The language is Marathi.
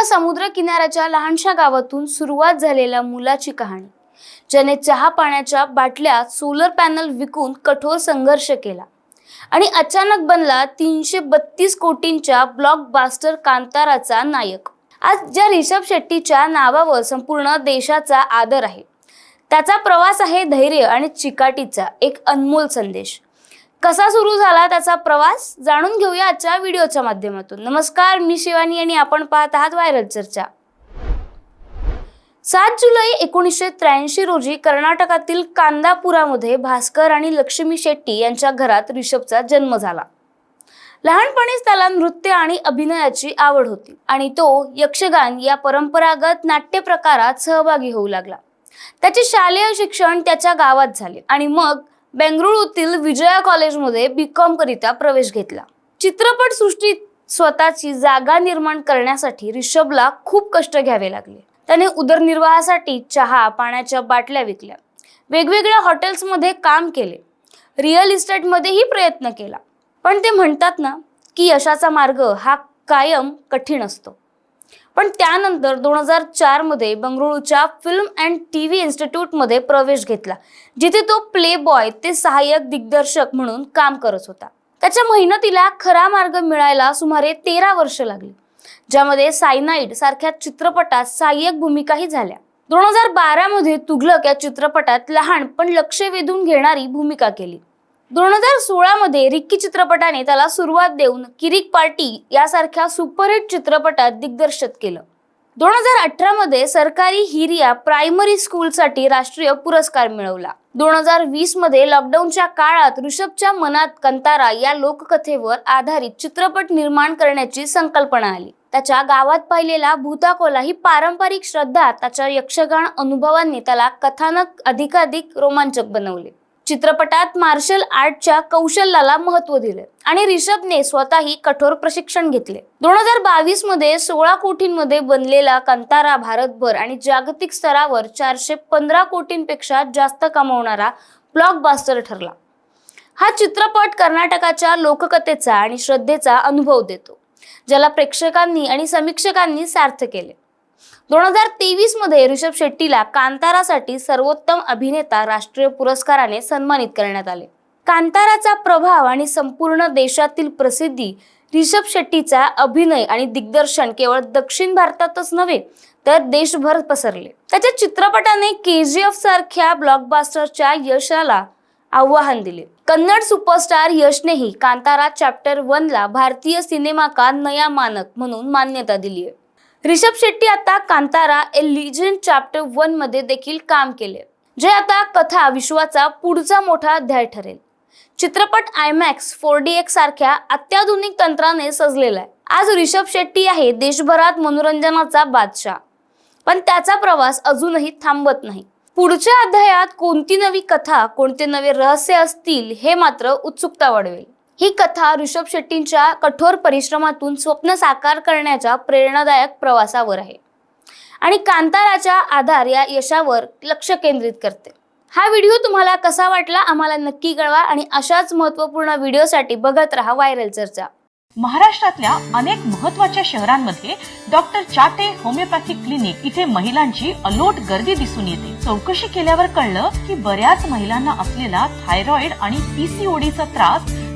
एका समुद्र किनाऱ्याच्या लहानशा गावातून सुरुवात झालेल्या मुलाची कहाणी ज्याने चहा पाण्याच्या बाटल्या सोलर पॅनल विकून कठोर संघर्ष केला आणि अचानक बनला तीनशे बत्तीस कोटींच्या ब्लॉकबास्टर कांताराचा नायक. आज ज्या रिषभ शेट्टीच्या नावावर संपूर्ण देशाचा आदर आहे त्याचा प्रवास आहे धैर्य आणि चिकाटीचा एक अनमोल संदेश. कसा सुरू झाला त्याचा प्रवास जाणून घेऊया आजच्या व्हिडिओच्या माध्यमातून. नमस्कार मी शिवानी आणि आपण पाहत आहात व्हायरल चर्चा. सात जुलै एकोणीसशे त्र्याऐंशी रोजी कर्नाटकातील कांदापुरामध्ये भास्कर आणि लक्ष्मी शेट्टी यांच्या घरात रिषभचा जन्म झाला. लहानपणीच त्याला नृत्य आणि अभिनयाची आवड होती आणि तो यक्षगान या परंपरागत नाट्य प्रकारात सहभागी होऊ लागला. त्याचे शालेय शिक्षण त्याच्या गावात झाले आणि मग बेंगळुरूतील विजया कॉलेजमध्ये बी कॉम करिता प्रवेश घेतला. चित्रपट सृष्टीत स्वतःची जागा निर्माण करण्यासाठी रिषभला खूप कष्ट घ्यावे लागले. त्याने उदरनिर्वाहासाठी चहा पाण्याच्या बाटल्या विकल्या. वेगवेगळ्या हॉटेल्समध्ये काम केले. रिअल इस्टेटमध्येही प्रयत्न केला. पण ते म्हणतात ना की यशाचा मार्ग हा कायम कठीण असतो. पण त्यानंतर दोन हजार चारमध्ये बंगळुरूच्या फिल्म अँड टी व्ही इन्स्टिट्यूटमध्ये प्रवेश घेतला जिथे तो प्ले बॉय ते सहाय्यक दिग्दर्शक म्हणून काम करत होता. त्याच्या मेहनतीला खरा मार्ग मिळायला सुमारे तेरा वर्ष लागली ज्यामध्ये सायनाईड सारख्या चित्रपटात सहाय्यक भूमिकाही झाल्या. दोन हजार बारामध्ये तुघलक या चित्रपटात लहान पण लक्ष वेधून घेणारी भूमिका केली. दोन हजार सोळामध्ये रिक्की चित्रपटाने त्याला सुरुवात देऊन किरिक पार्टी यासारख्या सुपरहिट चित्रपटात दिग्दर्शित केलं. दोन हजार अठरामध्ये सरकारी हिरिया प्रायमरी स्कूलसाठी राष्ट्रीय पुरस्कार मिळवला. दोन हजार वीसमध्ये लॉकडाऊनच्या काळात ऋषभच्या मनात कंतारा या लोककथेवर आधारित चित्रपट निर्माण करण्याची संकल्पना आली. त्याच्या गावात पाहिलेला भूताकोला ही पारंपरिक श्रद्धा त्याच्या यक्षगान अनुभवांनी त्याला कथानक अधिकाधिक रोमांचक बनवले. चित्रपटात मार्शल आर्टच्या कौशल्याला महत्त्व दिले आणि रिषभने स्वतःही कठोर प्रशिक्षण घेतले. दोन हजार बावीसमध्ये सोळा कोटींमध्ये बनलेला कंतारा भारतभर आणि जागतिक स्तरावर चारशे पंधरा कोटींपेक्षा जास्त कमावणारा ब्लॉकबास्टर ठरला. हा चित्रपट कर्नाटकाच्या लोककथेचा आणि श्रद्धेचा अनुभव देतो ज्याला प्रेक्षकांनी आणि समीक्षकांनी सार्थ केले. दोन हजार तेवीसमध्ये ऋषभ शेट्टीला कांतारासाठी सर्वोत्तम अभिनेता राष्ट्रीय पुरस्काराने सन्मानित करण्यात आले. कांताराचा प्रभाव आणि संपूर्ण देशातील प्रसिद्धी ऋषभ शेट्टीचा अभिनय आणि दिग्दर्शन केवळ दक्षिण भारतातच नव्हे तर देशभर पसरले. त्याच्या चित्रपटाने के जी एफ सारख्या ब्लॉकबास्टरच्या यशाला आव्हान दिले. कन्नड सुपरस्टार यशनेही कांतारा चॅप्टर वन ला भारतीय सिनेमा का नया मानक म्हणून मान्यता दिली आहे रिषभ शेट्टी आता कांतारा ए लिजन चॅप्टर वनमध्ये देखील काम केले. जे आता कथा विश्वाचा पुढचा मोठा अध्याय ठरेल. चित्रपट आयमॅक्स फोर डी एक्स सारख्या अत्याधुनिक तंत्राने सजलेला आहे. आज रिषभ शेट्टी आहे देशभरात मनोरंजनाचा बादशाह. पण त्याचा प्रवास अजूनही थांबत नाही. पुढच्या अध्यायात कोणती नवी कथा कोणते नवे रहस्य असतील हे मात्र उत्सुकता वाढवेल. ही कथा ऋषभ शेट्टींच्या कठोर परिश्रमातून स्वप्न साकार करण्याच्या प्रेरणादायक प्रवासावर आहे. आणि कांताराच्या आधार या यशावर लक्ष केंद्रित करते. हा व्हिडिओ तुम्हाला कसा वाटला आम्हाला नक्की कळवा आणि अशाच महत्त्वपूर्ण व्हिडिओसाठी बघत राहा व्हायरल चर्चा. महाराष्ट्रातल्या अनेक महत्त्वाच्या शहरांमध्ये डॉक्टर चाटे होमिओपॅथिक क्लिनिक इथे महिलांची अलोट गर्दी दिसून येते. चौकशी केल्यावर कळलं की बऱ्याच महिलांना असलेला थायरॉइड आणि पीसीओडीचा त्रास